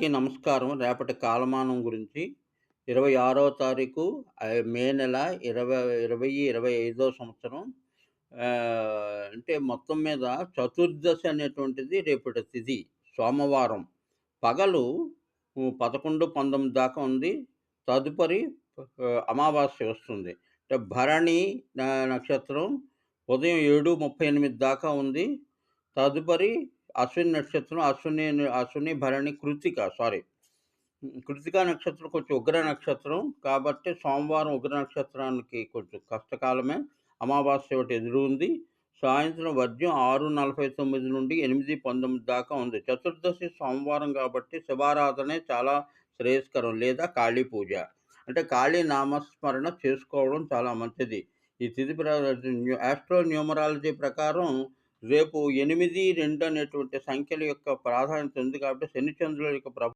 నమస్కారం. రేపటి కాలమానం గురించి ఇరవై ఆరవ తారీఖు మే నెల ఇరవై ఇరవై ఇరవై ఐదో సంవత్సరం. అంటే మొత్తం మీద చతుర్దశి అనేటువంటిది రేపటి తిథి సోమవారం. పగలు పదకొండు పంతొమ్మిది దాకా ఉంది. తదుపరి అమావాస్య వస్తుంది. అంటే భరణి నక్షత్రం ఉదయం ఏడు ముప్పై ఎనిమిది దాకా ఉంది. తదుపరి అశ్విని నక్షత్రం అశ్విని అశ్విని భరణి కృతిక సారీ కృతికా నక్షత్రం కొంచెం ఉగ్ర నక్షత్రం కాబట్టి సోమవారం ఉగ్ర నక్షత్రానికి కొంచెం కష్టకాలమే. అమావాస్య ఒకటి ఎదురు ఉంది. సాయంత్రం వర్జ్యం ఆరు నలభై తొమ్మిది నుండి ఎనిమిది పంతొమ్మిది దాకా ఉంది. చతుర్దశి సోమవారం కాబట్టి శివారాధనే చాలా శ్రేయస్కరం లేదా కాళీ పూజ. అంటే కాళీ నామస్మరణ చేసుకోవడం చాలా మంచిది. ఈ తిథి ఆస్ట్రో న్యూమరాలజీ ప్రకారం రేపు ఎనిమిది రెండు అనేటువంటి సంఖ్యల యొక్క ప్రాధాన్యత ఉంది కాబట్టి శనిచంద్రుల యొక్క ప్రభావం